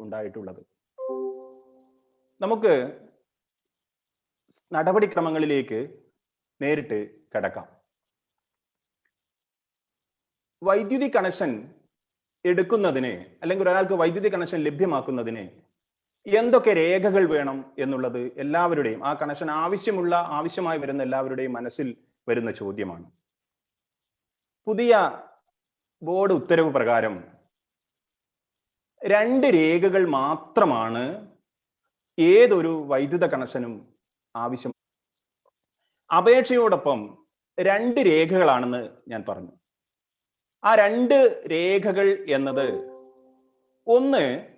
ഉണ്ടായിട്ടുള്ളത്. നമുക്ക് നടപടിക്രമങ്ങളിലേക്ക് നേരിട്ട് കടക്കാം. വൈദ്യുതി കണക്ഷൻ എടുക്കുന്നതിന് അല്ലെങ്കിൽ ഒരാൾക്ക് വൈദ്യുതി കണക്ഷൻ ലഭ്യമാക്കുന്നതിന് എന്തൊക്കെ രേഖകൾ വേണം എന്നുള്ളത് എല്ലാവരുടെയും ആ കണക്ഷൻ ആവശ്യമുള്ള ആവശ്യമായി വരുന്ന എല്ലാവരുടെയും മനസ്സിൽ വരുന്ന ചോദ്യമാണ്. പുതിയ ബോർഡ് ഉത്തരവ് പ്രകാരം രണ്ട് രേഖകൾ മാത്രമാണ് ഏതൊരു വൈദ്യുത കണക്ഷനും ആവശ്യം. അപേക്ഷയോടൊപ്പം രണ്ട് രേഖകളാണെന്ന് ഞാൻ പറഞ്ഞു. ആ രണ്ട് രേഖകൾ എന്നത് ഒന്ന്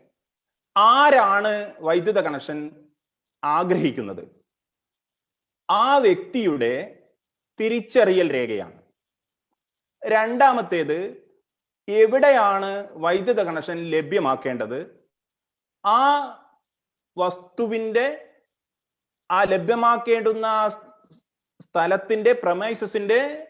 ആരാണ് വൈദ്യുത കണക്ഷൻ ആഗ്രഹിക്കുന്നത്? ആ വ്യക്തിയുടെ തിരിച്ചറിയൽ രേഖയാണ്. രണ്ടാമത്തേത് എവിടെയാണ് വൈദ്യുത കണക്ഷൻ ലഭ്യമാക്കേണ്ടത്? ആ വസ്തുവിന്റെ ആ ലഭ്യമാക്കേണ്ടുന്ന സ്ഥലത്തിന്റെ പ്രമൈസസിന്റെ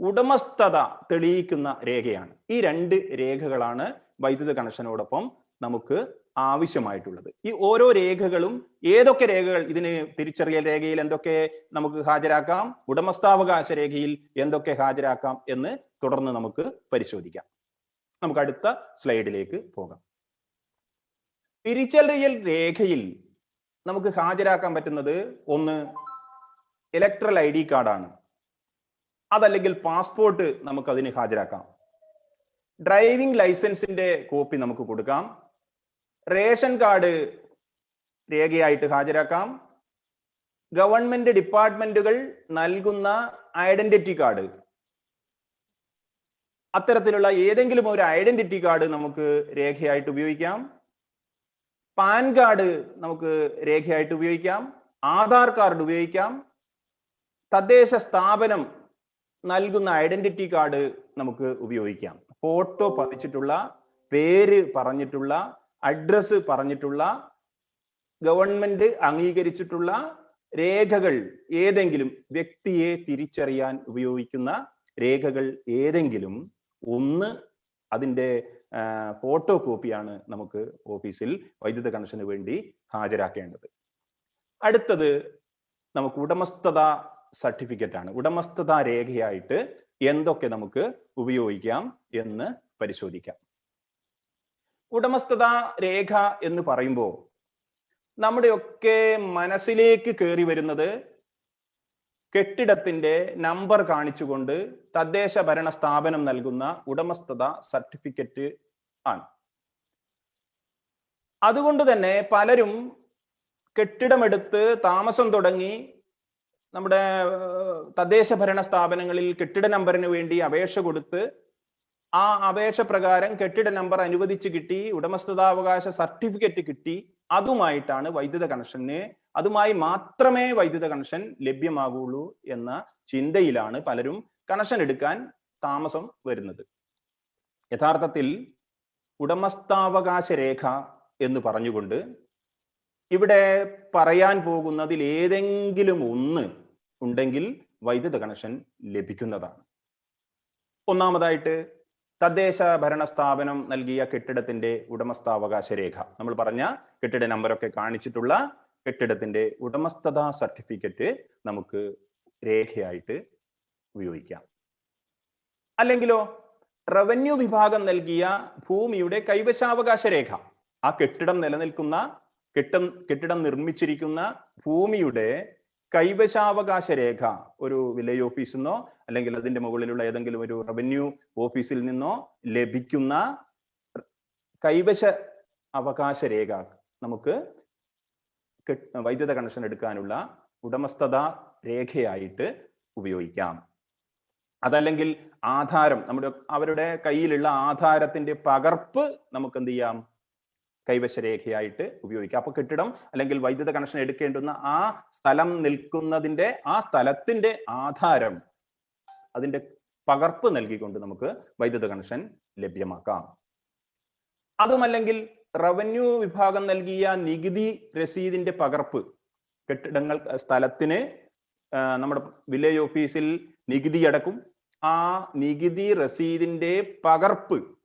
ഉടമസ്ഥത തെളിയിക്കുന്ന രേഖയാണ്. ഈ രണ്ട് രേഖകളാണ് വൈദ്യുത കണക്ഷനോടൊപ്പം നമുക്ക് ആവശ്യമായിട്ടുള്ളത്. ഈ ഓരോ രേഖകളും ഏതൊക്കെ രേഖകൾ ഇതിന് തിരിച്ചറിയൽ രേഖയിൽ എന്തൊക്കെ നമുക്ക് ഹാജരാക്കാം? ഉടമസ്ഥാവകാശ രേഖയിൽ എന്തൊക്കെ ഹാജരാക്കാം എന്ന് തുടർന്ന് നമുക്ക് പരിശോധിക്കാം. നമുക്ക് അടുത്ത സ്ലൈഡിലേക്ക് പോകാം. തിരിച്ചറിയൽ രേഖയിൽ നമുക്ക് ഹാജരാക്കാൻ പറ്റുന്നത് ഒന്ന് ഇലക്ട്രൽ ഐ ഡി കാർഡാണ്. അതല്ലെങ്കിൽ പാസ്പോർട്ട് നമുക്ക് അതിന് ഹാജരാക്കാം. ഡ്രൈവിംഗ് ലൈസൻസിന്റെ കോപ്പി നമുക്ക് കൊടുക്കാം. റേഷൻ കാർഡ് രേഖയായിട്ട് ഹാജരാക്കാം. ഗവൺമെന്റ് ഡിപ്പാർട്ട്മെന്റുകൾ നൽകുന്ന ഐഡന്റിറ്റി കാർഡ് അത്തരത്തിലുള്ള ഏതെങ്കിലും ഒരു ഐഡന്റിറ്റി കാർഡ് നമുക്ക് രേഖയായിട്ട് ഉപയോഗിക്കാം. പാൻ കാർഡ് നമുക്ക് രേഖയായിട്ട് ഉപയോഗിക്കാം. ആധാർ കാർഡ് ഉപയോഗിക്കാം. തദ്ദേശ സ്ഥാപനം നൽകുന്ന ഐഡന്റിറ്റി കാർഡ് നമുക്ക് ഉപയോഗിക്കാം. ഫോട്ടോ പതിച്ചിട്ടുള്ള പേര് പറഞ്ഞിട്ടുള്ള അഡ്രസ് പറഞ്ഞിട്ടുള്ള ഗവൺമെന്റ് അംഗീകരിച്ചിട്ടുള്ള രേഖകൾ ഏതെങ്കിലും വ്യക്തിയെ തിരിച്ചറിയാൻ ഉപയോഗിക്കുന്ന രേഖകൾ ഏതെങ്കിലും ഒന്ന് അതിന്റെ ഫോട്ടോ കോപ്പിയാണ് നമുക്ക് ഓഫീസിൽ വൈദ്യുത കണക്ഷന് വേണ്ടി ഹാജരാക്കേണ്ടത്. അടുത്തത് നമുക്ക് ഉടമസ്ഥത സർട്ടിഫിക്കറ്റ് ആണ്. ഉടമസ്ഥത രേഖയായിട്ട് എന്തൊക്കെ നമുക്ക് ഉപയോഗിക്കാം എന്ന് പരിശോധിക്കാം. ഉടമസ്ഥത രേഖ എന്ന് പറയുമ്പോൾ നമ്മുടെയൊക്കെ മനസ്സിലേക്ക് കയറി വരുന്നത് കെട്ടിടത്തിന്റെ നമ്പർ കാണിച്ചുകൊണ്ട് തദ്ദേശ ഭരണ സ്ഥാപനം നൽകുന്ന ഉടമസ്ഥത സർട്ടിഫിക്കറ്റ് ആണ്. അതുകൊണ്ട് തന്നെ പലരും കെട്ടിടമെടുത്ത് താമസം തുടങ്ങി നമ്മുടെ തദ്ദേശ ഭരണ സ്ഥാപനങ്ങളിൽ കെട്ടിട നമ്പറിന് വേണ്ടി അപേക്ഷ കൊടുത്ത് ആ അപേക്ഷ പ്രകാരം കെട്ടിട നമ്പർ അനുവദിച്ച് കിട്ടി ഉടമസ്ഥതാവകാശ സർട്ടിഫിക്കറ്റ് കിട്ടി അതുമായിട്ടാണ് വൈദ്യുത കണക്ഷന് അതുമായി മാത്രമേ വൈദ്യുത കണക്ഷൻ ലഭ്യമാകുള്ളൂ എന്ന ചിന്തയിലാണ് പലരും കണക്ഷൻ എടുക്കാൻ താമസം വരുന്നത്. യഥാർത്ഥത്തിൽ ഉടമസ്ഥാവകാശ രേഖ എന്ന് പറഞ്ഞുകൊണ്ട് ഇവിടെ പറയാൻ പോകുന്നതിൽ ഏതെങ്കിലും ഒന്ന് ഉണ്ടെങ്കിൽ വൈദ്യുത കണക്ഷൻ ലഭിക്കുന്നതാണ്. ഒന്നാമതായിട്ട് തദ്ദേശ ഭരണ സ്ഥാപനം നൽകിയ കെട്ടിടത്തിന്റെ ഉടമസ്ഥാവകാശ രേഖ നമ്മൾ പറഞ്ഞ കെട്ടിട നമ്പറൊക്കെ കാണിച്ചിട്ടുള്ള കെട്ടിടത്തിന്റെ ഉടമസ്ഥതാ സർട്ടിഫിക്കറ്റ് നമുക്ക് രേഖയായിട്ട് ഉപയോഗിക്കാം. അല്ലെങ്കിലോ റവന്യൂ വിഭാഗം നൽകിയ ഭൂമിയുടെ കൈവശാവകാശ രേഖ ആ കെട്ടിടം നിലനിൽക്കുന്ന കെട്ടം കെട്ടിടം നിർമ്മിച്ചിരിക്കുന്ന ഭൂമിയുടെ കൈവശാവകാശ രേഖ ഒരു വില്ലേജ് ഓഫീസിൽ നിന്നോ അല്ലെങ്കിൽ അതിന്റെ മുകളിലുള്ള ഏതെങ്കിലും ഒരു റവന്യൂ ഓഫീസിൽ നിന്നോ ലഭിക്കുന്ന കൈവശ അവകാശ രേഖ നമുക്ക് വൈദ്യുത കണക്ഷൻ എടുക്കാനുള്ള ഉടമസ്ഥത രേഖയായിട്ട് ഉപയോഗിക്കാം. അതല്ലെങ്കിൽ ആധാരം നമ്മുടെ അവരുടെ കയ്യിലുള്ള ആധാരത്തിന്റെ പകർപ്പ് നമുക്ക് എന്ത് ചെയ്യാം? കൈവശ രേഖയായിട്ട് ഉപയോഗിക്കാം. അപ്പൊ കെട്ടിടം അല്ലെങ്കിൽ വൈദ്യുത കണക്ഷൻ എടുക്കേണ്ടുന്ന ആ സ്ഥലം നിൽക്കുന്നതിന്റെ ആ സ്ഥലത്തിന്റെ ആധാരം അതിന്റെ പകർപ്പ് നൽകിക്കൊണ്ട് നമുക്ക് വൈദ്യുത കണക്ഷൻ ലഭ്യമാക്കാം. അതുമല്ലെങ്കിൽ റവന്യൂ വിഭാഗം നൽകിയ നികുതി രസീതിന്റെ പകർപ്പ് കെട്ടിടങ്ങൾ സ്ഥലത്തിന് നമ്മുടെ വില്ലേജ് ഓഫീസിൽ നികുതി അടക്കും. ആ നികുതി രസീതിന്റെ പകർപ്പ്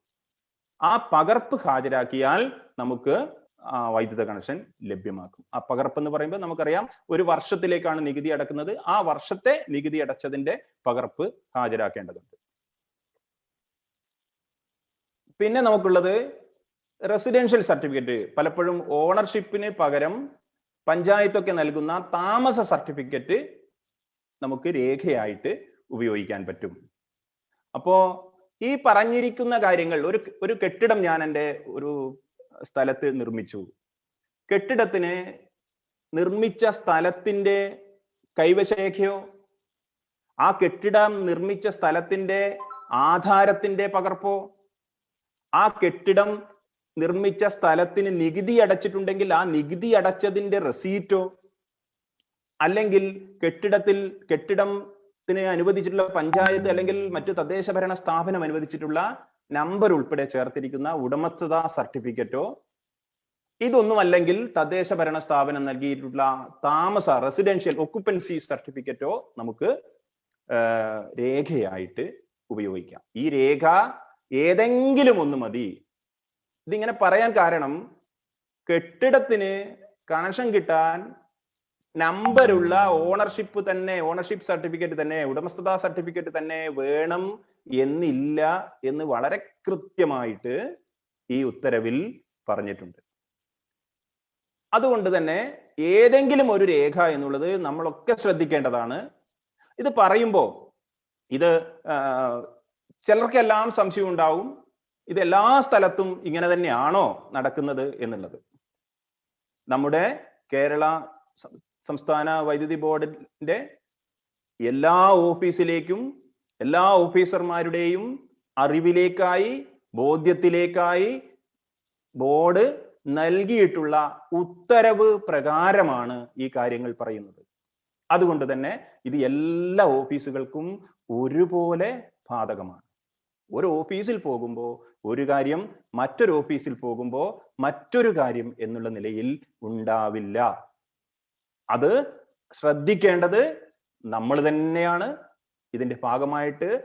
ആ പകർപ്പ് ഹാജരാക്കിയാൽ നമുക്ക് വൈദ്യുത കണക്ഷൻ ലഭ്യമാക്കും. ആ പകർപ്പ് എന്ന് പറയുമ്പോൾ നമുക്കറിയാം ഒരു വർഷത്തിലേക്കാണ് നികുതി അടക്കുന്നത്. ആ വർഷത്തെ നികുതി അടച്ചതിന്റെ പകർപ്പ് ഹാജരാക്കേണ്ടതുണ്ട്. പിന്നെ നമുക്കുള്ളത് റെസിഡൻഷ്യൽ സർട്ടിഫിക്കറ്റ് പലപ്പോഴും ഓണർഷിപ്പിന് പകരം പഞ്ചായത്തൊക്കെ നൽകുന്ന താമസ സർട്ടിഫിക്കറ്റ് നമുക്ക് രേഖയായിട്ട് ഉപയോഗിക്കാൻ പറ്റും. അപ്പോ ഈ പറഞ്ഞിരിക്കുന്ന കാര്യങ്ങൾ ഒരു ഒരു കെട്ടിടം ഞാൻ എന്റെ ഒരു സ്ഥലത്ത് നിർമ്മിച്ചു. കെട്ടിടത്തിന് നിർമ്മിച്ച സ്ഥലത്തിന്റെ കൈവശരേഖയോ ആ കെട്ടിടം നിർമ്മിച്ച സ്ഥലത്തിന്റെ ആധാരത്തിന്റെ പകർപ്പോ ആ കെട്ടിടം നിർമ്മിച്ച സ്ഥലത്തിന് നികുതി അടച്ചിട്ടുണ്ടെങ്കിൽ ആ നികുതി അടച്ചതിന്റെ റെസീറ്റോ അല്ലെങ്കിൽ കെട്ടിടത്തിൽ കെട്ടിടത്തിന് അനുവദിച്ചിട്ടുള്ള പഞ്ചായത്ത് അല്ലെങ്കിൽ മറ്റു തദ്ദേശ ഭരണ സ്ഥാപനം അനുവദിച്ചിട്ടുള്ള നമ്പർ ഉൾപ്പെടെ ചേർത്തിരിക്കുന്ന ഉടമസ്ഥത സർട്ടിഫിക്കറ്റോ ഇതൊന്നും അല്ലെങ്കിൽ തദ്ദേശ ഭരണ സ്ഥാപനം നൽകിയിട്ടുള്ള താമസ റെസിഡൻഷ്യൽ ഒക്കുപ്പൻസി സർട്ടിഫിക്കറ്റോ നമുക്ക് രേഖയായിട്ട് ഉപയോഗിക്കാം. ഈ രേഖ ഏതെങ്കിലും ഒന്ന് മതി. ഇതിങ്ങനെ പറയാൻ കാരണം കെട്ടിടത്തിന് കണക്ഷൻ കിട്ടാൻ നമ്പറുള്ള ഓണർഷിപ്പ് തന്നെ ഓണർഷിപ്പ് സർട്ടിഫിക്കറ്റ് തന്നെ ഉടമസ്ഥതാ സർട്ടിഫിക്കറ്റ് തന്നെ വേണം എന്നില്ല എന്ന് വളരെ കൃത്യമായിട്ട് ഈ ഉത്തരവിൽ പറഞ്ഞിട്ടുണ്ട്. അതുകൊണ്ട് തന്നെ ഏതെങ്കിലും ഒരു രേഖ എന്നുള്ളത് നമ്മളൊക്കെ ശ്രദ്ധിക്കേണ്ടതാണ്. ഇത് പറയുമ്പോൾ ഇത് ചിലർക്കെല്ലാം സംശയം ഉണ്ടാവും. ഇത് എല്ലാ സ്ഥലത്തും ഇങ്ങനെ തന്നെയാണോ നടക്കുന്നത് എന്നുള്ളത്. നമ്മുടെ കേരള സംസ്ഥാന വൈദ്യുതി ബോർഡിന്റെ എല്ലാ ഓഫീസിലേക്കും എല്ലാ ഓഫീസർമാരുടെയും അറിവിലേക്കായി ബോധ്യത്തിലേക്കായി ബോർഡ് നൽകിയിട്ടുള്ള ഉത്തരവ് പ്രകാരമാണ് ഈ കാര്യങ്ങൾ പറയുന്നത്. അതുകൊണ്ട് തന്നെ ഇത് എല്ലാ ഓഫീസുകൾക്കും ഒരുപോലെ ബാധകമാണ്. ഒരു ഓഫീസിൽ പോകുമ്പോൾ ഒരു കാര്യം മറ്റൊരു ഓഫീസിൽ പോകുമ്പോൾ മറ്റൊരു കാര്യം എന്നുള്ള നിലയിൽ ഉണ്ടാവില്ല. അത് ശ്രദ്ധിക്കേണ്ടത് നമ്മൾ തന്നെയാണ്. ഇതിന്റെ ഭാഗമായിട്ട്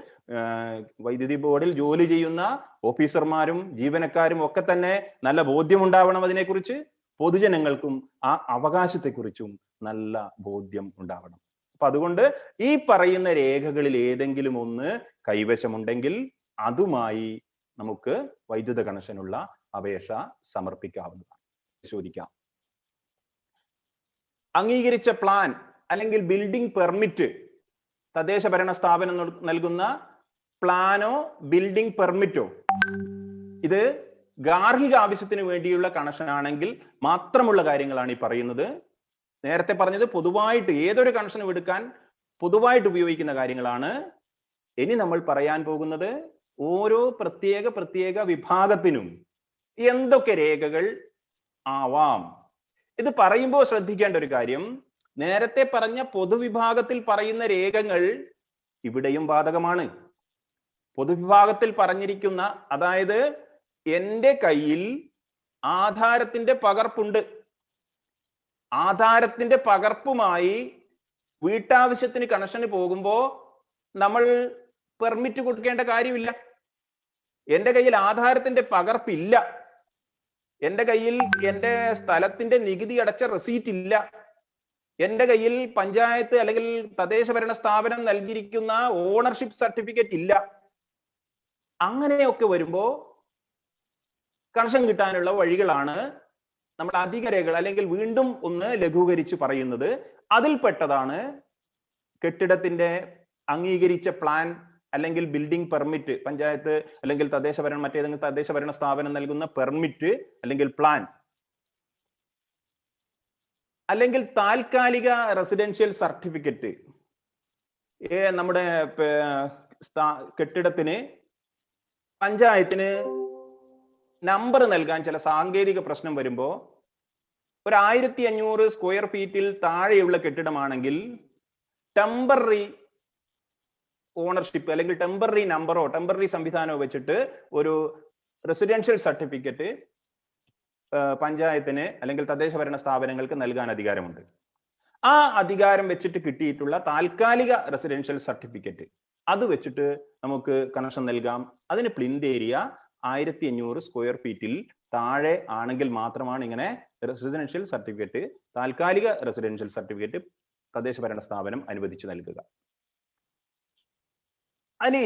വൈദ്യുതി ബോർഡിൽ ജോലി ചെയ്യുന്ന ഓഫീസർമാരും ജീവനക്കാരും ഒക്കെ തന്നെ നല്ല ബോധ്യമുണ്ടാവണം അതിനെക്കുറിച്ച്. പൊതുജനങ്ങൾക്കും ആ അവകാശത്തെക്കുറിച്ചും നല്ല ബോധ്യം ഉണ്ടാവണം. അപ്പൊ അതുകൊണ്ട് ഈ പറയുന്ന രേഖകളിൽ ഏതെങ്കിലും ഒന്ന് കൈവശമുണ്ടെങ്കിൽ അതുമായി നമുക്ക് വൈദ്യുത കണക്ഷനുള്ള അപേക്ഷ സമർപ്പിക്കാവുന്നതാണ്. പരിശോധിക്കാം. അംഗീകരിച്ച പ്ലാൻ അല്ലെങ്കിൽ ബിൽഡിംഗ് പെർമിറ്റ് തദ്ദേശ ഭരണ സ്ഥാപനം നൽകുന്ന പ്ലാനോ ബിൽഡിംഗ് പെർമിറ്റോ? ഇത് ഗാർഹിക ആവശ്യത്തിന് വേണ്ടിയുള്ള കണക്ഷൻ ആണെങ്കിൽ മാത്രമുള്ള കാര്യങ്ങളാണ് ഈ പറയുന്നത്. നേരത്തെ പറഞ്ഞത് പൊതുവായിട്ട് ഏതൊരു കണക്ഷനും എടുക്കാൻ പൊതുവായിട്ട് ഉപയോഗിക്കുന്ന കാര്യങ്ങളാണ്. ഇനി നമ്മൾ പറയാൻ പോകുന്നത് ഓരോ പ്രത്യേക പ്രത്യേക വിഭാഗത്തിനും എന്തൊക്കെ രേഖകൾ ആവാം. ഇത് പറയുമ്പോൾ ശ്രദ്ധിക്കേണ്ട ഒരു കാര്യം നേരത്തെ പറഞ്ഞ പൊതുവിഭാഗത്തിൽ പറയുന്ന രേഖകൾ ഇവിടെയും ബാധകമാണ്. പൊതുവിഭാഗത്തിൽ പറഞ്ഞിരിക്കുന്ന അതായത് എന്റെ കയ്യിൽ ആധാരത്തിന്റെ പകർപ്പുണ്ട്. ആധാരത്തിന്റെ പകർപ്പുമായി വീട്ടാവശ്യത്തിന് കണക്ഷന് പോകുമ്പോൾ നമ്മൾ പെർമിറ്റ് കൊടുക്കേണ്ട കാര്യമില്ല. എന്റെ കയ്യിൽ ആധാരത്തിന്റെ പകർപ്പില്ല. എന്റെ കയ്യിൽ എന്റെ സ്ഥലത്തിന്റെ നികുതി അടച്ച റെസീറ്റ് ഇല്ല. എന്റെ കയ്യിൽ പഞ്ചായത്ത് അല്ലെങ്കിൽ തദ്ദേശ ഭരണ സ്ഥാപനം നൽകിയിരിക്കുന്ന ഓണർഷിപ്പ് സർട്ടിഫിക്കറ്റ് ഇല്ല. അങ്ങനെയൊക്കെ വരുമ്പോ കണക്ഷൻ കിട്ടാനുള്ള വഴികളാണ് നമ്മൾ അധിക രേഖകൾ അല്ലെങ്കിൽ വീണ്ടും ഒന്ന് ലഘൂകരിച്ച് പറയുന്നത്. അതിൽപ്പെട്ടതാണ് കെട്ടിടത്തിന്റെ അംഗീകരിച്ച പ്ലാൻ അല്ലെങ്കിൽ ബിൽഡിംഗ് പെർമിറ്റ് പഞ്ചായത്ത് അല്ലെങ്കിൽ തദ്ദേശ ഭരണ മറ്റേതെങ്കിലും തദ്ദേശ ഭരണ സ്ഥാപനം നൽകുന്ന പെർമിറ്റ് അല്ലെങ്കിൽ പ്ലാൻ അല്ലെങ്കിൽ താൽക്കാലിക റെസിഡൻഷ്യൽ സർട്ടിഫിക്കറ്റ് നമ്മുടെ കെട്ടിടത്തിന് പഞ്ചായത്തിന് നമ്പർ നൽകാൻ ചില സാങ്കേതിക പ്രശ്നം വരുമ്പോൾ ഒരു ആയിരത്തി അഞ്ഞൂറ് സ്ക്വയർ ഫീറ്റിൽ താഴെയുള്ള കെട്ടിടമാണെങ്കിൽ ടെമ്പററി ഓണർഷിപ്പ് അല്ലെങ്കിൽ ടെമ്പററി നമ്പറോ ടെമ്പററി സംവിധാനമോ വെച്ചിട്ട് ഒരു റെസിഡൻഷ്യൽ സർട്ടിഫിക്കറ്റ് പഞ്ചായത്തിന് അല്ലെങ്കിൽ തദ്ദേശ ഭരണ സ്ഥാപനങ്ങൾക്ക് നൽകാൻ അധികാരമുണ്ട്. ആ അധികാരം വെച്ചിട്ട് കിട്ടിയിട്ടുള്ള താൽക്കാലിക റെസിഡൻഷ്യൽ സർട്ടിഫിക്കറ്റ് അത് വെച്ചിട്ട് നമുക്ക് കണക്ഷൻ നൽകാം. അതിന് പ്ലിന്ത് ഏരിയ ആയിരത്തി അഞ്ഞൂറ് സ്ക്വയർ ഫീറ്റിൽ താഴെ ആണെങ്കിൽ മാത്രമാണ് ഇങ്ങനെ റെസിഡൻഷ്യൽ സർട്ടിഫിക്കറ്റ് താൽക്കാലിക റെസിഡൻഷ്യൽ സർട്ടിഫിക്കറ്റ് തദ്ദേശ ഭരണ സ്ഥാപനം അനുവദിച്ചു നൽകുക. അനി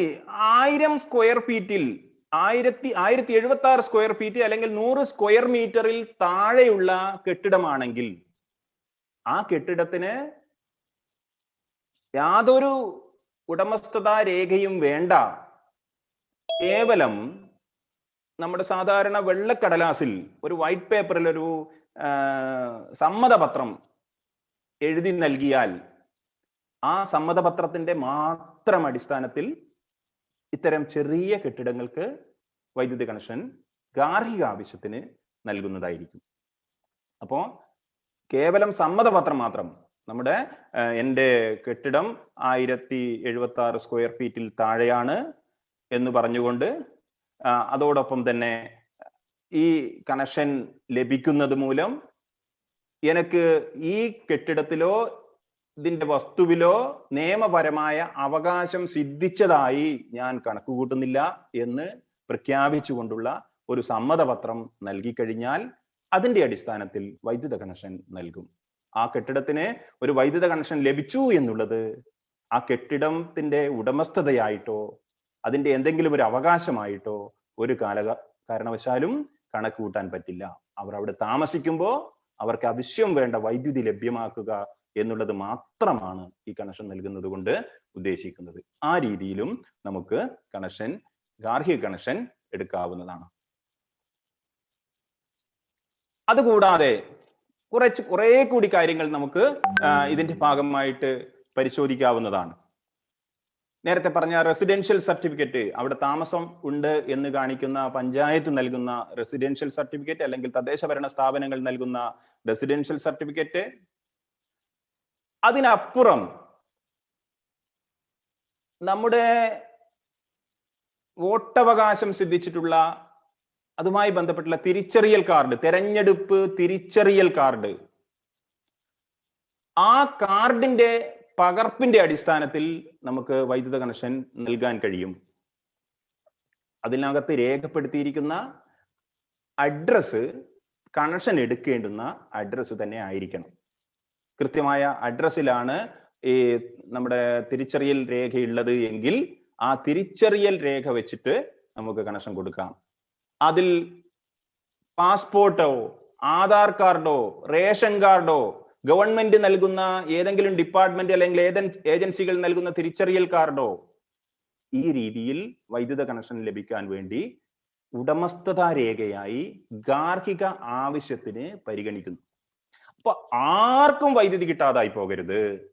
ആയിരം സ്ക്വയർ ഫീറ്റിൽ ആയിരത്തി ആയിരത്തി എഴുപത്തി ആറ് സ്ക്വയർ ഫീറ്റ് അല്ലെങ്കിൽ നൂറ് സ്ക്വയർ മീറ്ററിൽ താഴെയുള്ള കെട്ടിടമാണെങ്കിൽ ആ കെട്ടിടത്തിന് യാതൊരു ഉടമസ്ഥതാ രേഖയും വേണ്ട. കേവലം നമ്മുടെ സാധാരണ വെള്ളക്കടലാസിൽ ഒരു വൈറ്റ് പേപ്പറിൽ ഒരു സമ്മതപത്രം എഴുതി നൽകിയാൽ ആ സമ്മതപത്രത്തിന്റെ മാത്രം അടിസ്ഥാനത്തിൽ ഇത്തരം ചെറിയ കെട്ടിടങ്ങൾക്ക് വൈദ്യുതി കണക്ഷൻ ഗാർഹിക ആവശ്യത്തിന് നൽകുന്നതായിരിക്കും. അപ്പോ കേവലം സമ്മതപത്രം മാത്രം നമ്മുടെ എന്റെ കെട്ടിടം ആയിരത്തി എഴുപത്തി ആറ് സ്ക്വയർ ഫീറ്റിൽ താഴെയാണ് എന്ന് പറഞ്ഞുകൊണ്ട് അതോടൊപ്പം തന്നെ ഈ കണക്ഷൻ ലഭിക്കുന്നത് മൂലം എനിക്ക് ഈ കെട്ടിടത്തിലോ ഇതിന്റെ വസ്തുവിലോ നിയമപരമായ അവകാശം സിദ്ധിച്ചതായി ഞാൻ കണക്കുകൂട്ടുന്നില്ല എന്ന് പ്രഖ്യാപിച്ചുകൊണ്ടുള്ള ഒരു സമ്മതപത്രം നൽകിക്കഴിഞ്ഞാൽ അതിന്റെ അടിസ്ഥാനത്തിൽ വൈദ്യുത കണക്ഷൻ നൽകും. ആ കെട്ടിടത്തിന് ഒരു വൈദ്യുത കണക്ഷൻ ലഭിച്ചു എന്നുള്ളത് ആ കെട്ടിടത്തിന്റെ ഉടമസ്ഥതയായിട്ടോ അതിന്റെ എന്തെങ്കിലും ഒരു അവകാശമായിട്ടോ ഒരു കാല കാരണവശാലും കണക്ക് കൂട്ടാൻ പറ്റില്ല. അവർ അവിടെ താമസിക്കുമ്പോൾ അവർക്ക് ആവശ്യം വേണ്ട വൈദ്യുതി ലഭ്യമാക്കുക എന്നുള്ളത് മാത്രമാണ് ഈ കണക്ഷൻ നൽകുന്നത് കൊണ്ട് ഉദ്ദേശിക്കുന്നത്. ആ രീതിയിലും നമുക്ക് കണക്ഷൻ ഗാർഹിക കണക്ഷൻ എടുക്കാവുന്നതാണ്. അതുകൂടാതെ കുറച്ച് കുറെ കൂടി കാര്യങ്ങൾ നമുക്ക് ഇതിന്റെ ഭാഗമായിട്ട് പരിശോധിക്കാവുന്നതാണ്. നേരത്തെ പറഞ്ഞ റെസിഡൻഷ്യൽ സർട്ടിഫിക്കറ്റ് അവിടെ താമസം ഉണ്ട് എന്ന് കാണിക്കുന്ന പഞ്ചായത്ത് നൽകുന്ന റെസിഡൻഷ്യൽ സർട്ടിഫിക്കറ്റ് അല്ലെങ്കിൽ തദ്ദേശ ഭരണ സ്ഥാപനങ്ങൾ നൽകുന്ന റെസിഡൻഷ്യൽ സർട്ടിഫിക്കറ്റ് അതിനപ്പുറം നമ്മുടെ വോട്ടവകാശം സിദ്ധിച്ചിട്ടുള്ള അതുമായി ബന്ധപ്പെട്ടുള്ള തിരിച്ചറിയൽ കാർഡ് തെരഞ്ഞെടുപ്പ് തിരിച്ചറിയൽ കാർഡ് ആ കാർഡിന്റെ പകർപ്പിന്റെ അടിസ്ഥാനത്തിൽ നമുക്ക് വൈദ്യുത കണക്ഷൻ നൽകാൻ കഴിയും. അതിനകത്ത് രേഖപ്പെടുത്തിയിരിക്കുന്ന അഡ്രസ് കണക്ഷൻ എടുക്കേണ്ടുന്ന അഡ്രസ് തന്നെ ആയിരിക്കണം. കൃത്യമായ അഡ്രസ്സിലാണ് ഈ നമ്മുടെ തിരിച്ചറിയൽ രേഖയുള്ളത് എങ്കിൽ ആ തിരിച്ചറിയൽ രേഖ വെച്ചിട്ട് നമുക്ക് കണക്ഷൻ കൊടുക്കാം. അതിൽ പാസ്പോർട്ടോ ആധാർ കാർഡോ റേഷൻ കാർഡോ ഗവൺമെന്റ് നൽകുന്ന ഏതെങ്കിലും ഡിപ്പാർട്ട്മെന്റ് അല്ലെങ്കിൽ ഏതൻ ഏജൻസികൾ നൽകുന്ന തിരിച്ചറിയൽ കാർഡോ ഈ രീതിയിൽ വൈദ്യുത കണക്ഷൻ ലഭിക്കാൻ വേണ്ടി ഉടമസ്ഥതാ രേഖയായി ഗാർഹിക ആവശ്യത്തിന് പരിഗണിക്കുന്നു. അപ്പൊ ആർക്കും വൈദ്യുതി കിട്ടാതായി പോകരുത്.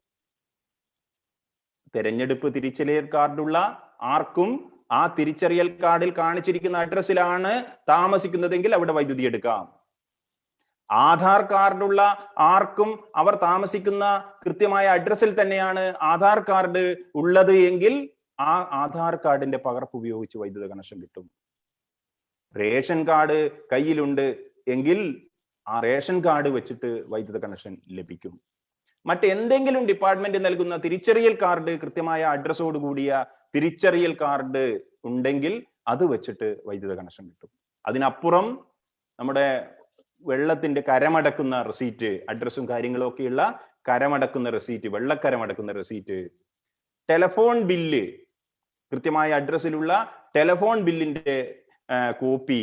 തെരഞ്ഞെടുപ്പ് തിരിച്ചറിയൽ കാർഡുള്ള ആർക്കും ആ തിരിച്ചറിയൽ കാർഡിൽ കാണിച്ചിരിക്കുന്ന അഡ്രസ്സിലാണ് താമസിക്കുന്നതെങ്കിൽ അവിടെ വൈദ്യുതി എടുക്കാം. ആധാർ കാർഡുള്ള ആർക്കും അവർ താമസിക്കുന്ന കൃത്യമായ അഡ്രസ്സിൽ തന്നെയാണ് ആധാർ കാർഡ് ഉള്ളത് എങ്കിൽ ആ ആധാർ കാർഡിന്റെ പകർപ്പ് ഉപയോഗിച്ച് വൈദ്യുത കണക്ഷൻ കിട്ടും. റേഷൻ കാർഡ് കയ്യിലുണ്ട് എങ്കിൽ ആ റേഷൻ കാർഡ് വെച്ചിട്ട് വൈദ്യുത കണക്ഷൻ ലഭിക്കും. മറ്റെന്തെങ്കിലും ഡിപ്പാർട്ട്മെന്റ് നൽകുന്ന തിരിച്ചറിയൽ കാർഡ് കൃത്യമായ അഡ്രസ്സോട് കൂടിയ തിരിച്ചറിയൽ കാർഡ് ഉണ്ടെങ്കിൽ അത് വെച്ചിട്ട് വൈദ്യുത കണക്ഷൻ കിട്ടും. അതിനപ്പുറം നമ്മുടെ വെള്ളത്തിന്റെ കരമടക്കുന്ന റെസീറ്റ് അഡ്രസ്സും കാര്യങ്ങളും ഒക്കെയുള്ള കരമടക്കുന്ന റെസീറ്റ് വെള്ളക്കരമടക്കുന്ന റെസീറ്റ് ടെലഫോൺ ബില്ല് കൃത്യമായ അഡ്രസ്സിലുള്ള ടെലഫോൺ ബില്ലിന്റെ copy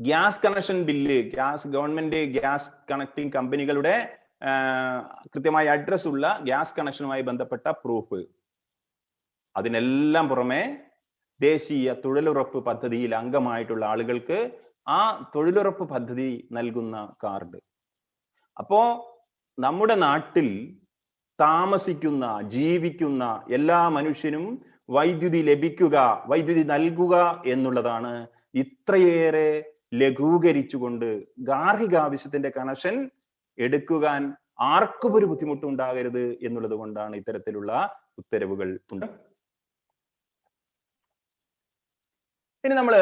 gas connection bill gas government gas connecting കമ്പനികളുടെ കൃത്യമായ അഡ്രസ് ഉള്ള ഗ്യാസ് കണക്ഷനുമായി ബന്ധപ്പെട്ട പ്രൂഫ്. അതിനെല്ലാം പുറമെ ദേശീയ തൊഴിലുറപ്പ് പദ്ധതിയിൽ അംഗമായിട്ടുള്ള ആളുകൾക്ക് ആ തൊഴിലുറപ്പ് പദ്ധതി നൽകുന്ന കാർഡ്. അപ്പോ നമ്മുടെ നാട്ടിൽ താമസിക്കുന്ന ജീവിക്കുന്ന എല്ലാ മനുഷ്യനും വൈദ്യുതി ലഭിക്കുക വൈദ്യുതി നൽകുക എന്നുള്ളതാണ് ഇത്രയേറെ ലഘൂകരിച്ചുകൊണ്ട് ഗാർഹിക ആവശ്യത്തിന്റെ കണക്ഷൻ എടുക്കുവാൻ ആർക്കും ഒരു ബുദ്ധിമുട്ടും ഉണ്ടാകരുത് എന്നുള്ളത് കൊണ്ടാണ് ഇത്തരത്തിലുള്ള ഉത്തരവുകൾ ഉണ്ട്. ഇനി നമ്മൾ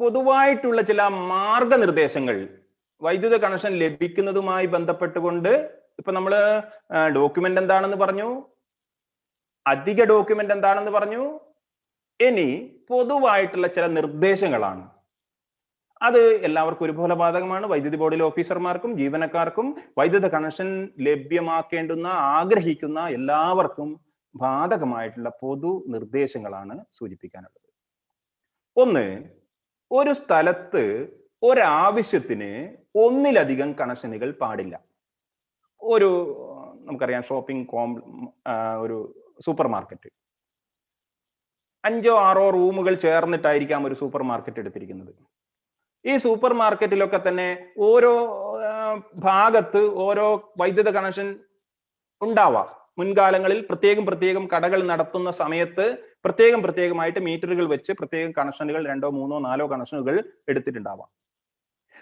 പൊതുവായിട്ടുള്ള ചില മാർഗനിർദ്ദേശങ്ങൾ വൈദ്യുത കണക്ഷൻ ലഭിക്കുന്നതുമായി ബന്ധപ്പെട്ടുകൊണ്ട് ഇപ്പൊ നമ്മൾ ഡോക്യുമെന്റ് എന്താണെന്ന് പറഞ്ഞു? അധിക ഡോക്യുമെന്റ് എന്താണെന്ന് പറഞ്ഞു? ഇനി പൊതുവായിട്ടുള്ള ചില നിർദ്ദേശങ്ങളാണ്. അത് എല്ലാവർക്കും ഒരുപോലെ ബാധകമാണ് വൈദ്യുതി ബോർഡിലെ ഓഫീസർമാർക്കും ജീവനക്കാർക്കും വൈദ്യുത കണക്ഷൻ ലഭ്യമാക്കേണ്ടുന്ന ആഗ്രഹിക്കുന്ന എല്ലാവർക്കും ബാധകമായിട്ടുള്ള പൊതു നിർദ്ദേശങ്ങളാണ് സൂചിപ്പിക്കാനുള്ളത്. ഒന്ന് ഒരു സ്ഥലത്ത് ഒരാവശ്യത്തിന് ഒന്നിലധികം കണക്ഷനുകൾ പാടില്ല. ഒരു നമുക്കറിയാം ഷോപ്പിംഗ് കോം ഒരു സൂപ്പർ മാർക്കറ്റ് അഞ്ചോ ആറോ റൂമുകൾ ചേർന്നിട്ടായിരിക്കാം ഒരു സൂപ്പർ മാർക്കറ്റ് എടുത്തിരിക്കുന്നത്. ഈ സൂപ്പർ മാർക്കറ്റിലൊക്കെ തന്നെ ഓരോ ഭാഗത്ത് ഓരോ വൈദ്യുത കണക്ഷൻ ഉണ്ടാവാം. മുൻകാലങ്ങളിൽ പ്രത്യേകം പ്രത്യേകം കടകൾ നടത്തുന്ന സമയത്ത് പ്രത്യേകം പ്രത്യേകമായിട്ട് മീറ്ററുകൾ വെച്ച് പ്രത്യേകം കണക്ഷനുകൾ രണ്ടോ മൂന്നോ നാലോ കണക്ഷനുകൾ എടുത്തിട്ടുണ്ടാവാം.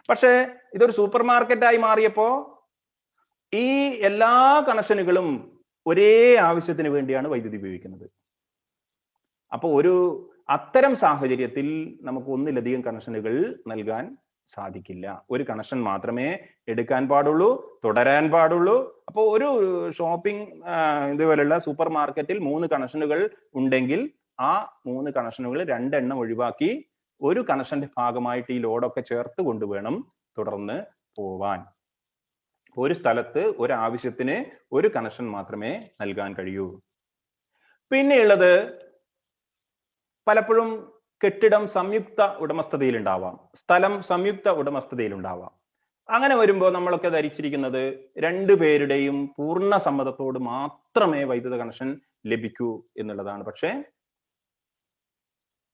പക്ഷേ ഇതൊരു സൂപ്പർ മാർക്കറ്റായി മാറിയപ്പോ ഈ എല്ലാ കണക്ഷനുകളും ഒരേ ആവശ്യത്തിന് വേണ്ടിയാണ് വൈദ്യുതി ഉപയോഗിക്കുന്നത്. അപ്പോൾ ഒരു അത്തരം സാഹചര്യത്തിൽ നമുക്ക് ഒന്നിലധികം കണക്ഷനുകൾ നൽകാൻ സാധിക്കില്ല. ഒരു കണക്ഷൻ മാത്രമേ എടുക്കാൻ പാടുള്ളൂ തുടരാൻ പാടുള്ളൂ. അപ്പോൾ ഒരു ഷോപ്പിംഗ് ഇതുപോലുള്ള സൂപ്പർ മാർക്കറ്റിൽ മൂന്ന് കണക്ഷനുകൾ ഉണ്ടെങ്കിൽ ആ മൂന്ന് കണക്ഷനുകൾ രണ്ടെണ്ണം ഒഴിവാക്കി ഒരു കണക്ഷന്റെ ഭാഗമായിട്ട് ഈ ലോഡൊക്കെ ചേർത്ത് കൊണ്ടുവേണം തുടർന്ന് പോവാൻ. ഒരു സ്ഥലത്ത് ഒരു ആവശ്യത്തിന് ഒരു കണക്ഷൻ മാത്രമേ നൽകാൻ കഴിയൂ. പിന്നെയുള്ളത് പലപ്പോഴും കെട്ടിടം സംയുക്ത ഉടമസ്ഥതയിൽ ഉണ്ടാവാം സ്ഥലം സംയുക്ത ഉടമസ്ഥതയിൽ ഉണ്ടാവാം അങ്ങനെ വരുമ്പോൾ നമ്മളൊക്കെ ധരിച്ചിരിക്കുന്നത് രണ്ടു പേരുടെയും പൂർണ സമ്മതത്തോട് മാത്രമേ വൈദ്യുത കണക്ഷൻ ലഭിക്കൂ എന്നുള്ളതാണ്. പക്ഷേ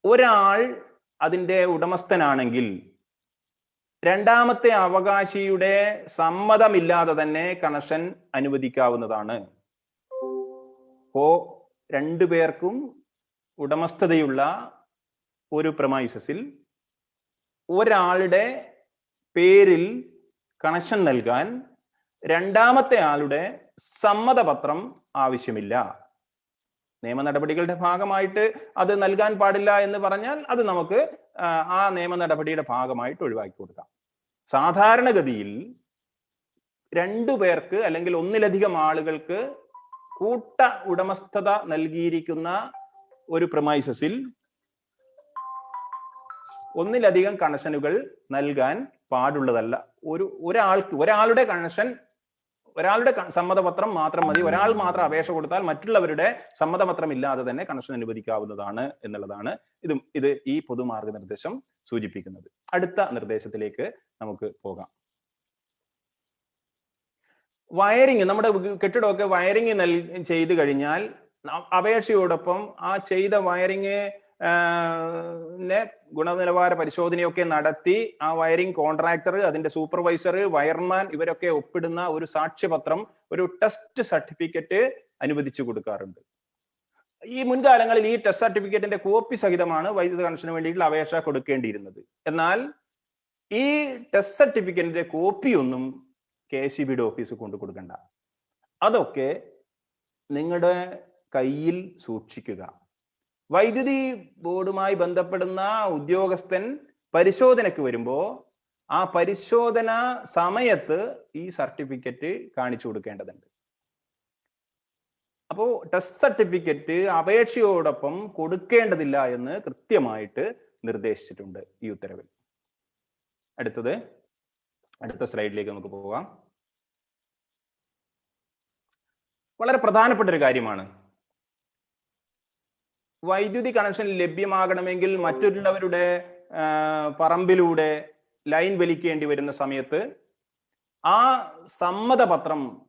ഒരാൾ അതിന്റെ ഉടമസ്ഥനാണെങ്കിൽ രണ്ടാമത്തെ അവകാശിയുടെ സമ്മതമില്ലാതെ തന്നെ കണക്ഷൻ അനുവദിക്കാവുന്നതാണ്. അപ്പോ രണ്ടു പേർക്കും ഉടമസ്ഥതയുള്ള ഒരു പ്രമൈസസിൽ ഒരാളുടെ പേരിൽ കണക്ഷൻ നൽകാൻ രണ്ടാമത്തെ ആളുടെ സമ്മതപത്രം ആവശ്യമില്ല. നിയമ നടപടികളുടെ ഭാഗമായിട്ട് അത് നൽകാൻ പാടില്ല എന്ന് പറഞ്ഞാൽ അത് നമുക്ക് ആ, നിയമ നടപടിയുടെ ഭാഗമായിട്ട് ഒഴിവാക്കി കൊടുക്കാം. സാധാരണഗതിയിൽ രണ്ടു പേർക്ക് അല്ലെങ്കിൽ ഒന്നിലധികം ആളുകൾക്ക് കൂട്ട ഉടമസ്ഥത നൽകിയിരിക്കുന്ന ഒരു പ്രമൈസസിൽ ഒന്നിലധികം കണക്ഷനുകൾ നൽകാൻ പാടുള്ളതല്ല. ഒരു ഒരാൾക്ക് ഒരാളുടെ കണക്ഷൻ ഒരാളുടെ സമ്മതപത്രം മാത്രം മതി. ഒരാൾ മാത്രം അപേക്ഷ കൊടുത്താൽ മറ്റുള്ളവരുടെ സമ്മതപത്രം ഇല്ലാതെ തന്നെ കണക്ഷൻ അനുവദിക്കാവുന്നതാണ് എന്നുള്ളതാണ് ഇത് ഇത് ഈ പൊതുമാർഗനിർദ്ദേശം സൂചിപ്പിക്കുന്നത്. അടുത്ത നിർദ്ദേശത്തിലേക്ക് നമുക്ക് പോകാം. വയറിങ് നമ്മുടെ കെട്ടിടമൊക്കെ വയറിങ് നൽ ചെയ്ത് കഴിഞ്ഞാൽ അപേക്ഷയോടൊപ്പം ആ ചെയ്ത വയറിങ് ഗുണനിലവാര പരിശോധനയൊക്കെ നടത്തി ആ വയറിംഗ് കോൺട്രാക്ടർ അതിന്റെ സൂപ്പർവൈസർ വയർമാൻ ഇവരൊക്കെ ഒപ്പിടുന്ന ഒരു സാക്ഷ്യപത്രം ഒരു ടെസ്റ്റ് സർട്ടിഫിക്കറ്റ് അനുവദിച്ചു കൊടുക്കാറുണ്ട്. ഈ മുൻകാലങ്ങളിൽ ഈ ടെസ്റ്റ് സർട്ടിഫിക്കറ്റിന്റെ കോപ്പി സഹിതമാണ് വൈദ്യുത കണക്ഷന് വേണ്ടിയിട്ടുള്ള അപേക്ഷ കൊടുക്കേണ്ടിയിരുന്നത്. എന്നാൽ ഈ ടെസ്റ്റ് സർട്ടിഫിക്കറ്റിന്റെ കോപ്പിയൊന്നും കെ സി ബിയുടെ ഓഫീസിൽ കൊണ്ടു കൊടുക്കണ്ട അതൊക്കെ നിങ്ങളുടെ കയ്യിൽ സൂക്ഷിക്കുക. വൈദ്യുതി ബോർഡുമായി ബന്ധപ്പെടുന്ന ഉദ്യോഗസ്ഥൻ പരിശോധനയ്ക്ക് വരുമ്പോൾ ആ പരിശോധന സമയത്ത് ഈ സർട്ടിഫിക്കറ്റ് കാണിച്ചു കൊടുക്കേണ്ടതുണ്ട്. അപ്പോൾ ടെസ്റ്റ് സർട്ടിഫിക്കറ്റ് അപേക്ഷയോടൊപ്പം കൊടുക്കേണ്ടതില്ല എന്ന് കൃത്യമായിട്ട് നിർദ്ദേശിച്ചിട്ടുണ്ട് ഈ ഉത്തരവിൽ. അടുത്തത് അടുത്ത സ്ലൈഡിലേക്ക് നമുക്ക് പോകാം. വളരെ പ്രധാനപ്പെട്ട ഒരു കാര്യമാണ് വൈദ്യുതി കണക്ഷൻ ലഭ്യമാകണമെങ്കിൽ മറ്റുള്ളവരുടെ പറമ്പിലൂടെ ലൈൻ വലിക്കേണ്ടി വരുന്ന സമയത്ത് ആ സമ്മതപത്രം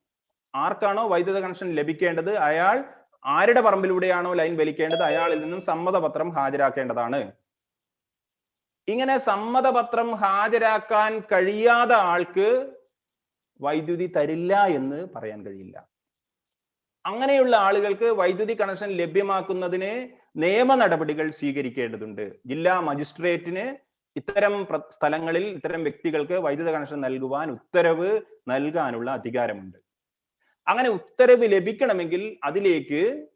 ആർക്കാണോ വൈദ്യുത കണക്ഷൻ ലഭിക്കേണ്ടത്? അയാൾ ആരുടെ പറമ്പിലൂടെയാണോ ലൈൻ വലിക്കേണ്ടത്? അയാളിൽ നിന്നും സമ്മതപത്രം ഹാജരാക്കേണ്ടതാണ്. ഇങ്ങനെ സമ്മതപത്രം ഹാജരാക്കാൻ കഴിയാത്ത ആൾക്ക് വൈദ്യുതി തരില്ല എന്ന് പറയാൻ കഴിയില്ല. അങ്ങനെയുള്ള ആളുകൾക്ക് വൈദ്യുതി കണക്ഷൻ ലഭ്യമാക്കുന്നതിന് നിയമ നടപടികൾ സ്വീകരിക്കേണ്ടതുണ്ട്. ജില്ലാ മജിസ്ട്രേറ്റിന് ഇത്തരം സ്ഥലങ്ങളിൽ ഇത്തരം വ്യക്തികൾക്ക് വൈദ്യുത കണക്ഷൻ നൽകുവാൻ ഉത്തരവ് നൽകാനുള്ള അധികാരമുണ്ട്. അങ്ങനെ ഉത്തരവ് ലഭിക്കണമെങ്കിൽ അതിലേക്ക്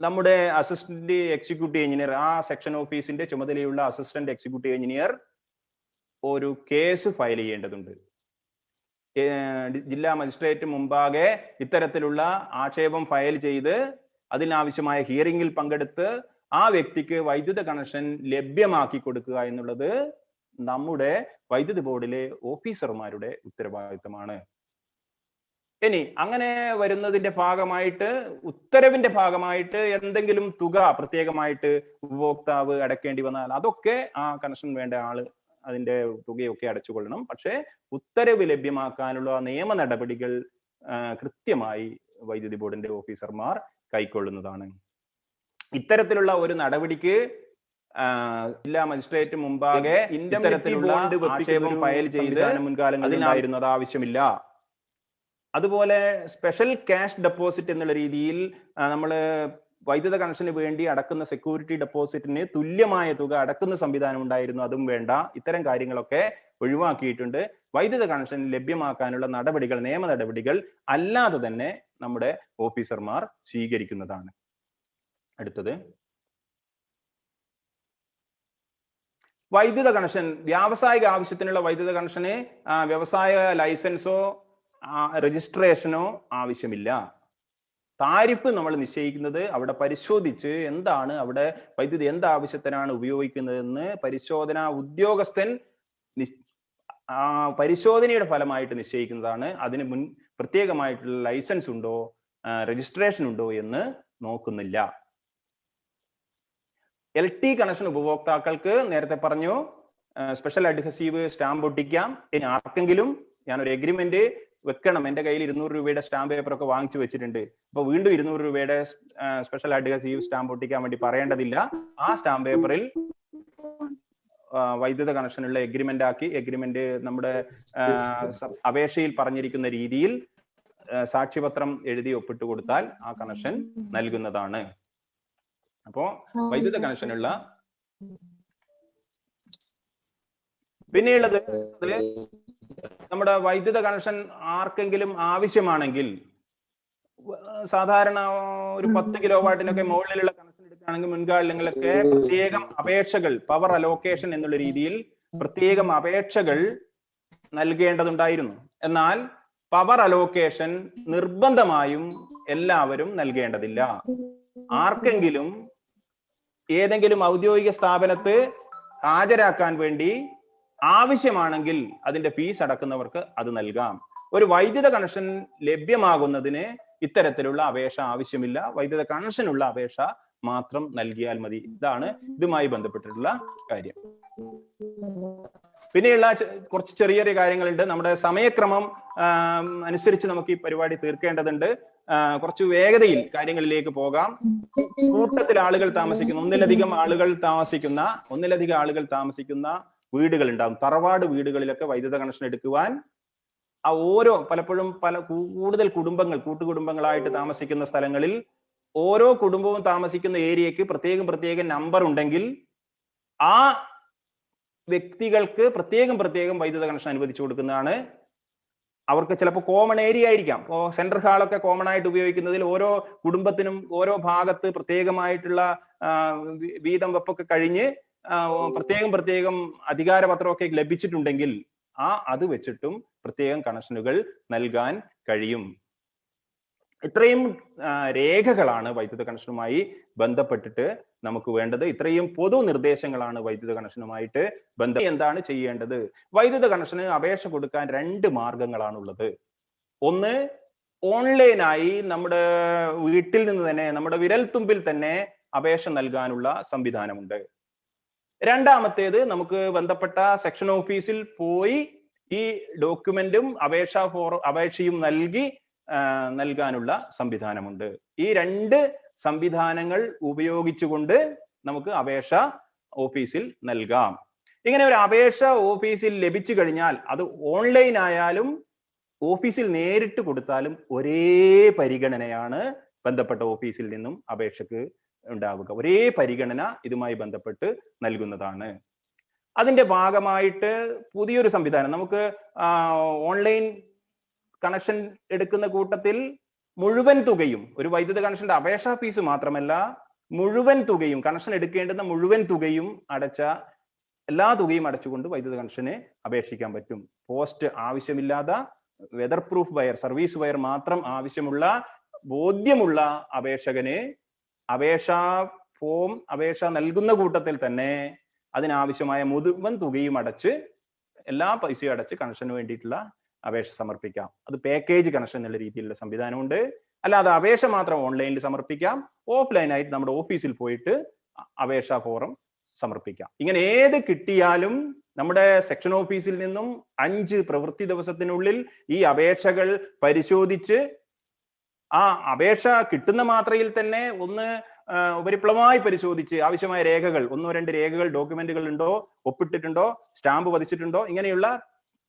നമ്മുടെ അസിസ്റ്റന്റ് എക്സിക്യൂട്ടീവ് എഞ്ചിനീയർ ആ സെക്ഷൻ ഓഫീസിന്റെ ചുമതലയുള്ള അസിസ്റ്റന്റ് എക്സിക്യൂട്ടീവ് എഞ്ചിനീയർ ഒരു കേസ് ഫയൽ ചെയ്യേണ്ടതുണ്ട്. ജില്ലാ മജിസ്ട്രേറ്റ് മുമ്പാകെ ഇത്തരത്തിലുള്ള ആക്ഷേപം ഫയൽ ചെയ്ത് അതിനാവശ്യമായ ഹിയറിംഗിൽ പങ്കെടുത്ത് ആ വ്യക്തിക്ക് വൈദ്യുത കണക്ഷൻ ലഭ്യമാക്കി കൊടുക്കുക എന്നുള്ളത് നമ്മുടെ വൈദ്യുതി ബോർഡിലെ ഓഫീസർമാരുടെ ഉത്തരവാദിത്തമാണ്. ഇനി അങ്ങനെ വരുന്നതിന്റെ ഭാഗമായിട്ട് ഉത്തരവിന്റെ ഭാഗമായിട്ട് എന്തെങ്കിലും തുക പ്രത്യേകമായിട്ട് ഉപഭോക്താവ് അടക്കേണ്ടി വന്നാൽ അതൊക്കെ ആ കണക്ഷൻ വേണ്ട ആൾ അതിന്റെ തുകയൊക്കെ അടച്ചുകൊള്ളണം. പക്ഷേ ഉത്തരവ് ലഭ്യമാക്കാനുള്ള നിയമ നടപടികൾ കൃത്യമായി വൈദ്യുതി ബോർഡിന്റെ ഓഫീസർമാർ കൈക്കൊള്ളുന്നതാണ്. ഇത്തരത്തിലുള്ള ഒരു നടപടിക്ക് ജില്ലാ മജിസ്ട്രേറ്റ് മുമ്പാകെ ഇത്തരത്തിലുള്ള ആക്ഷേപം ഫയൽ ചെയ്ത് മുൻകാലങ്ങളിൽ ഉണ്ടായിരുന്നത് ആവശ്യമില്ല. അതുപോലെ സ്പെഷ്യൽ ക്യാഷ് ഡെപ്പോസിറ്റ് എന്നുള്ള രീതിയിൽ നമ്മൾ വൈദ്യുത കണക്ഷന് വേണ്ടി അടക്കുന്ന സെക്യൂരിറ്റി ഡെപ്പോസിറ്റിന് തുല്യമായ തുക അടക്കുന്ന സംവിധാനം ഉണ്ടായിരുന്നു. അതും വേണ്ട. ഇത്തരം കാര്യങ്ങളൊക്കെ ഒഴിവാക്കിയിട്ടുണ്ട്. വൈദ്യുത കണക്ഷൻ ലഭ്യമാക്കാനുള്ള നടപടികൾ നിയമ നടപടികൾ അല്ലാതെ തന്നെ നമ്മുടെ ഓഫീസർമാർ സ്വീകരിക്കുന്നതാണ്. അടുത്തത്. വൈദ്യുത കണക്ഷൻ. വ്യാവസായിക ആവശ്യത്തിനുള്ള വൈദ്യുത കണക്ഷന് വ്യവസായ ലൈസൻസോ രജിസ്ട്രേഷനോ ആവശ്യമില്ല. താരിഫ് നമ്മൾ നിശ്ചയിക്കുന്നത് അവിടെ പരിശോധിച്ച് എന്താണ് അവിടെ വൈദ്യുതി എന്ത് ആവശ്യത്തിനാണ് ഉപയോഗിക്കുന്നതെന്ന് പരിശോധന ഉദ്യോഗസ്ഥൻ പരിശോധനയുടെ ഫലമായിട്ട് നിശ്ചയിക്കുന്നതാണ്. അതിന് മുൻ പ്രത്യേകമായിട്ടുള്ള ലൈസൻസ് ഉണ്ടോ രജിസ്ട്രേഷൻ ഉണ്ടോ എന്ന് നോക്കുന്നില്ല. എൽ ടി കണക്ഷൻ ഉപഭോക്താക്കൾക്ക് നേരത്തെ പറഞ്ഞു സ്പെഷ്യൽ അഡ്ഹസീവ് സ്റ്റാമ്പ് ഒട്ടിക്കാം. ഇനി ആർക്കെങ്കിലും ഞാൻ ഒരു എഗ്രിമെന്റ് വെക്കണം. എന്റെ കയ്യിൽ ഇരുന്നൂറ് രൂപയുടെ സ്റ്റാമ്പ് പേപ്പർ ഒക്കെ വാങ്ങിച്ചു വെച്ചിട്ടുണ്ട്. അപ്പൊ വീണ്ടും ഇരുന്നൂറ് രൂപയുടെ സ്പെഷ്യൽ അഡ്ഹസീവ് സ്റ്റാമ്പ് ഒട്ടിക്കാൻ വേണ്ടി പറയേണ്ടതില്ല. ആ സ്റ്റാമ്പ് പേപ്പറിൽ വൈദ്യുത കണക്ഷനുള്ള എഗ്രിമെന്റ് ആക്കി എഗ്രിമെന്റ് നമ്മുടെ അപേക്ഷയിൽ പറഞ്ഞിരിക്കുന്ന രീതിയിൽ സാക്ഷിപത്രം സാക്ഷ്യപത്രം എഴുതി ഒപ്പിട്ട് കൊടുത്താൽ ആ കണക്ഷൻ നൽകുന്നതാണ്. അപ്പോ വൈദ്യുത കണക്ഷനുള്ള പിന്നെയുള്ളത് നമ്മുടെ വൈദ്യുത കണക്ഷൻ ആർക്കെങ്കിലും ആവശ്യമാണെങ്കിൽ സാധാരണ ഒരു പത്ത് കിലോ വാട്ടിനൊക്കെ മുകളിലുള്ള എടുക്കുകയാണെങ്കിൽ മുൻകാലങ്ങളിലൊക്കെ പ്രത്യേകം അപേക്ഷകൾ പവർ അലോക്കേഷൻ എന്നുള്ള രീതിയിൽ പ്രത്യേകം അപേക്ഷകൾ നൽകേണ്ടതുണ്ടായിരുന്നു. എന്നാൽ പവർ അലോക്കേഷൻ നിർബന്ധമായും എല്ലാവരും നൽകേണ്ടതില്ല. ആർക്കെങ്കിലും ഏതെങ്കിലും ഔദ്യോഗിക സ്ഥാപനത്ത് ഹാജരാക്കാൻ വേണ്ടി ആവശ്യമാണെങ്കിൽ അതിന്റെ ഫീസ് അടക്കുന്നവർക്ക് അത് നൽകാം. ഒരു വൈദ്യുത കണക്ഷൻ ലഭ്യമാകുന്നതിന് ഇത്തരത്തിലുള്ള അപേക്ഷ ആവശ്യമില്ല. വൈദ്യുത കണക്ഷനുള്ള അപേക്ഷ മാത്രം നൽകിയാൽ മതി. ഇതാണ് ഇതുമായി ബന്ധപ്പെട്ടിട്ടുള്ള കാര്യം. പിന്നെയുള്ള കുറച്ച് ചെറിയ ചെറിയ കാര്യങ്ങളുണ്ട്. നമ്മുടെ സമയക്രമം അനുസരിച്ച് നമുക്ക് ഈ പരിപാടി തീർക്കേണ്ടതുണ്ട്. കുറച്ച് വേഗതയിൽ കാര്യങ്ങളിലേക്ക് പോകാം. കൂട്ടത്തിൽ ആളുകൾ താമസിക്കുന്ന ഒന്നിലധികം ആളുകൾ താമസിക്കുന്ന ഒന്നിലധികം ആളുകൾ താമസിക്കുന്ന വീടുകൾ ഉണ്ടാകും തറവാട് വീടുകളിലൊക്കെ വൈദ്യുത കണക്ഷൻ എടുക്കുവാൻ ആ ഓരോ പലപ്പോഴും പല കൂടുതൽ കുടുംബങ്ങൾ കൂട്ടുകുടുംബങ്ങളായിട്ട് താമസിക്കുന്ന സ്ഥലങ്ങളിൽ ഓരോ കുടുംബവും താമസിക്കുന്ന ഏരിയക്ക് പ്രത്യേകം പ്രത്യേകം നമ്പർ ഉണ്ടെങ്കിൽ ആ വ്യക്തികൾക്ക് പ്രത്യേകം പ്രത്യേകം വൈദ്യുത കണക്ഷൻ അനുവദിച്ചു കൊടുക്കുന്നതാണ്. അവർക്ക് ചിലപ്പോൾ കോമൺ ഏരിയ ആയിരിക്കാം. ഇപ്പോൾ സെൻട്രൽ ഹാളൊക്കെ കോമൺ ആയിട്ട് ഉപയോഗിക്കുന്നതിൽ ഓരോ കുടുംബത്തിനും ഓരോ ഭാഗത്ത് പ്രത്യേകമായിട്ടുള്ള വീതം വെപ്പൊക്കെ കഴിഞ്ഞ് പ്രത്യേകം പ്രത്യേകം അധികാരപത്രമൊക്കെ ലഭിച്ചിട്ടുണ്ടെങ്കിൽ ആ അത് വെച്ചിട്ടും പ്രത്യേകം കണക്ഷനുകൾ നൽകാൻ കഴിയും. ഇത്രയും രേഖകളാണ് വൈദ്യുത കണക്ഷനുമായി ബന്ധപ്പെട്ടിട്ട് നമുക്ക് വേണ്ടത്. ഇത്രയും പൊതു നിർദ്ദേശങ്ങളാണ് വൈദ്യുത കണക്ഷനുമായിട്ട് ബന്ധം എന്താണ് ചെയ്യേണ്ടത്? വൈദ്യുത കണക്ഷന് അപേക്ഷ കൊടുക്കാൻ രണ്ട് മാർഗങ്ങളാണുള്ളത്. ഒന്ന് ഓൺലൈനായി നമ്മുടെ വീട്ടിൽ നിന്ന് തന്നെ നമ്മുടെ വിരൽത്തുമ്പിൽ തന്നെ അപേക്ഷ നൽകാനുള്ള സംവിധാനമുണ്ട്. രണ്ടാമത്തേത് നമുക്ക് ബന്ധപ്പെട്ട സെക്ഷൻ ഓഫീസിൽ പോയി ഈ ഡോക്യുമെന്റും അപേക്ഷ ഫോർ അപേക്ഷയും നൽകി നൽകാനുള്ള സംവിധാനമുണ്ട്. ഈ രണ്ട് സംവിധാനങ്ങൾ ഉപയോഗിച്ചുകൊണ്ട് നമുക്ക് അപേക്ഷ ഓഫീസിൽ നൽകാം. ഇങ്ങനെ ഒരു അപേക്ഷ ഓഫീസിൽ ലഭിച്ചു കഴിഞ്ഞാൽ അത് ഓൺലൈൻ ആയാലും ഓഫീസിൽ നേരിട്ട് കൊടുത്താലും ഒരേ പരിഗണനയാണ് ബന്ധപ്പെട്ട ഓഫീസിൽ നിന്നും അപേക്ഷക്ക് ഉണ്ടാവുക. ഒരേ പരിഗണന ഇതുമായി ബന്ധപ്പെട്ട് നൽകുന്നതാണ്. അതിന്റെ ഭാഗമായിട്ട് പുതിയൊരു സംവിധാനം. നമുക്ക് ഓൺലൈൻ കണക്ഷൻ എടുക്കുന്ന കൂട്ടത്തിൽ മുഴുവൻ തുകയും ഒരു വൈദ്യുത കണക്ഷന്റെ അപേക്ഷാ ഫീസ് മാത്രമല്ല മുഴുവൻ തുകയും കണക്ഷൻ എടുക്കേണ്ടുന്ന മുഴുവൻ തുകയും അടച്ച എല്ലാ തുകയും അടച്ചുകൊണ്ട് വൈദ്യുത കണക്ഷന് അപേക്ഷിക്കാൻ പറ്റും. പോസ്റ്റ് ആവശ്യമില്ലാതെ weather proof wire service wire മാത്രം ആവശ്യമുള്ള ബോധ്യമുള്ള അപേക്ഷകന് അപേക്ഷാ ഫോം അപേക്ഷ നൽകുന്ന കൂട്ടത്തിൽ തന്നെ അതിനാവശ്യമായ മുഴുവൻ തുകയും അടച്ച് എല്ലാ പൈസയും അടച്ച് കണക്ഷന് വേണ്ടിയിട്ടുള്ള അപേക്ഷ സമർപ്പിക്കാം. അത് പാക്കേജ് കണക്ഷൻ എന്നുള്ള രീതിയിലുള്ള സംവിധാനമുണ്ട്. അല്ലാതെ അപേക്ഷ മാത്രം ഓൺലൈനിൽ സമർപ്പിക്കാം. ഓഫ്ലൈനായിട്ട് നമ്മുടെ ഓഫീസിൽ പോയിട്ട് അപേക്ഷാ ഫോറം സമർപ്പിക്കാം. ഇങ്ങനെ ഏത് കിട്ടിയാലും നമ്മുടെ സെക്ഷൻ ഓഫീസിൽ നിന്നും അഞ്ച് പ്രവൃത്തി ദിവസത്തിനുള്ളിൽ ഈ അപേക്ഷകൾ പരിശോധിച്ച് ആ അപേക്ഷ കിട്ടുന്ന മാത്രയിൽ തന്നെ ഒന്ന് ഉപരിപ്ലവമായി പരിശോധിച്ച് ആവശ്യമായ രേഖകൾ ഒന്നോ രണ്ട് രേഖകൾ ഡോക്യുമെന്റുകൾ ഉണ്ടോ ഒപ്പിട്ടിട്ടുണ്ടോ സ്റ്റാമ്പ് പതിച്ചിട്ടുണ്ടോ ഇങ്ങനെയുള്ള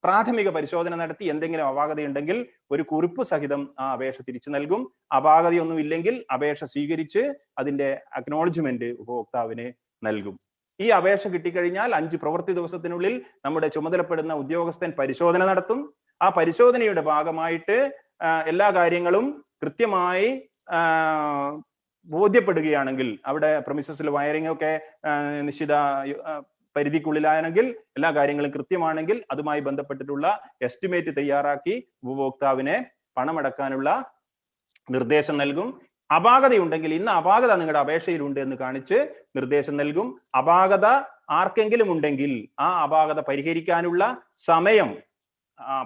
പ്രാഥമിക പരിശോധന നടത്തി എന്തെങ്കിലും അപാകതയുണ്ടെങ്കിൽ ഒരു കുറിപ്പ് സഹിതം ആ അപേക്ഷ തിരിച്ചു നൽകും. അപാകതയൊന്നും ഇല്ലെങ്കിൽ അപേക്ഷ സ്വീകരിച്ച് അതിന്റെ അക്നോളജ്മെന്റ് ഉപഭോക്താവിന് നൽകും. ഈ അപേക്ഷ കിട്ടിക്കഴിഞ്ഞാൽ അഞ്ച് പ്രവൃത്തി ദിവസത്തിനുള്ളിൽ നമ്മുടെ ചുമതലപ്പെടുന്ന ഉദ്യോഗസ്ഥൻ പരിശോധന നടത്തും. ആ പരിശോധനയുടെ ഭാഗമായിട്ട് എല്ലാ കാര്യങ്ങളും കൃത്യമായി ബോധ്യപ്പെടുകയാണെങ്കിൽ അവിടെ പ്രമിസസിൽ വയറിംഗ് ഒക്കെ നിശ്ചിത പരിധിക്കുള്ളിലാണെങ്കിൽ എല്ലാ കാര്യങ്ങളും കൃത്യമാണെങ്കിൽ അതുമായി ബന്ധപ്പെട്ടിട്ടുള്ള എസ്റ്റിമേറ്റ് തയ്യാറാക്കി ഉപഭോക്താവിനെ പണമടക്കാനുള്ള നിർദ്ദേശം നൽകും. അപാകതയുണ്ടെങ്കിൽ ഇന്ന് അപാകത നിങ്ങളുടെ അപേക്ഷയിലുണ്ട് എന്ന് കാണിച്ച് നിർദ്ദേശം നൽകും. അപാകത ആർക്കെങ്കിലും ഉണ്ടെങ്കിൽ ആ അപാകത പരിഹരിക്കാനുള്ള സമയം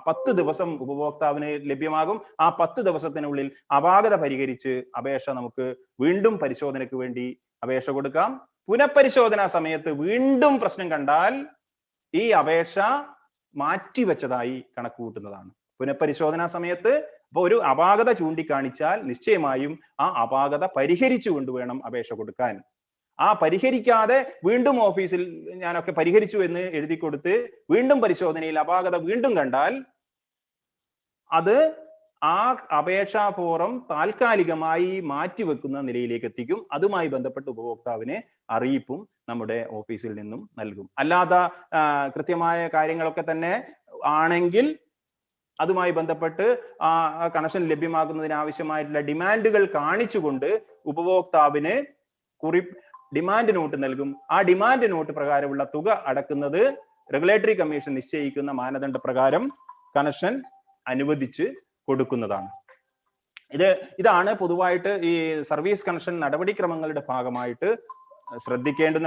പത്ത് ദിവസം ഉപഭോക്താവിന് ലഭ്യമാകും. ആ പത്ത് ദിവസത്തിനുള്ളിൽ അപാകത പരിഹരിച്ച് അപേക്ഷ നമുക്ക് വീണ്ടും പരിശോധനയ്ക്ക് വേണ്ടി അപേക്ഷ കൊടുക്കാം. പുനഃപരിശോധനാ സമയത്ത് വീണ്ടും പ്രശ്നം കണ്ടാൽ ഈ അപേക്ഷ മാറ്റിവെച്ചതായി കണക്ക് കൂട്ടുന്നതാണ് പുനഃപരിശോധനാ സമയത്ത് അപ്പൊ ഒരു അപാകത ചൂണ്ടിക്കാണിച്ചാൽ നിശ്ചയമായും ആ അപാകത പരിഹരിച്ചു കൊണ്ടുവേണം അപേക്ഷ കൊടുക്കാൻ. ആ പരിഹരിക്കാതെ വീണ്ടും ഓഫീസിൽ ഞാനൊക്കെ പരിഹരിച്ചു എന്ന് എഴുതി കൊടുത്ത് വീണ്ടും പരിശോധനയിൽ അപാകത വീണ്ടും കണ്ടാൽ അത് ആ അപേക്ഷാഫോറം താൽക്കാലികമായി മാറ്റിവെക്കുന്ന നിലയിലേക്ക് എത്തിക്കും അതുമായി ബന്ധപ്പെട്ട് ഉപഭോക്താവിനെ അറിയിപ്പും നമ്മുടെ ഓഫീസിൽ നിന്നും നൽകും. അല്ലാതെ കൃത്യമായ കാര്യങ്ങളൊക്കെ തന്നെ ആണെങ്കിൽ അതുമായി ബന്ധപ്പെട്ട് ആ കണക്ഷൻ ലഭ്യമാക്കുന്നതിന് ആവശ്യമായിട്ടുള്ള ഡിമാൻഡുകൾ കാണിച്ചുകൊണ്ട് ഉപഭോക്താവിന് കുറി ഡിമാൻഡ് നോട്ട് നൽകും. ആ ഡിമാൻഡ് നോട്ട് പ്രകാരമുള്ള തുക അടക്കുന്നത് റെഗുലേറ്ററി കമ്മീഷൻ നിശ്ചയിക്കുന്ന മാനദണ്ഡ പ്രകാരം കണക്ഷൻ അനുവദിച്ച് കൊടുക്കുന്നതാണ്. ഇത് ഇതാണ് പൊതുവായിട്ട് ഈ സർവീസ് കണക്ഷൻ നടപടിക്രമങ്ങളുടെ ഭാഗമായിട്ട് ശ്രദ്ധിക്കേണ്ടുന്ന